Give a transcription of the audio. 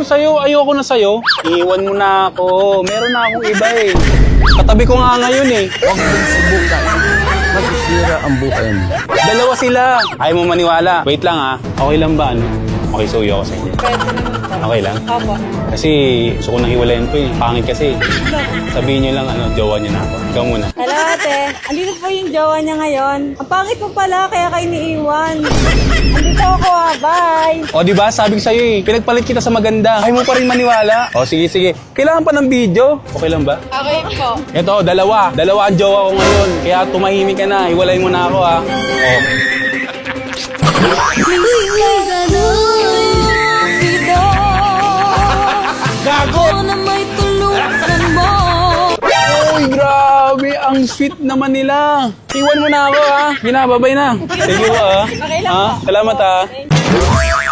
ko sa'yo, ayoko na sa'yo. Iwan mo na ako. Meron na akong iba eh. Katabi ko nga ngayon eh. Huwag mong subukan. Masisira ang buhay mo. Dalawa sila. Ayaw mo maniwala. Wait lang ah. Okay lang ba ano? Okay, suyo ako sa inyo. Okay lang? Opo. Kasi gusto ko nang hiwalayan ko eh. Pangit kasi. Sabihin niyo lang ano, jowa niyo na ako. Ikaw muna. Hello ate. Andito po yung jowa niya ngayon. Ang pangit mo pala, kaya kayo iniiwan. Andito ako ah, bye. O di ba sabi ko sa'yo eh, pinagpalit kita sa maganda. Ayaw mo pa rin maniwala. O sige, sige. Kailangan pa ng video. Okay lang ba? Okay po. Ito, dalawa. Dalawa ang jowa ko ngayon. Kaya tumahimik ka na. Hiwalayin mo na ako ha. O. Ang sweet naman nila. Iwan mo na ako ha. Ginababay na. Sige po ha. Okay lang ha? po. Salamat ha. Thank you.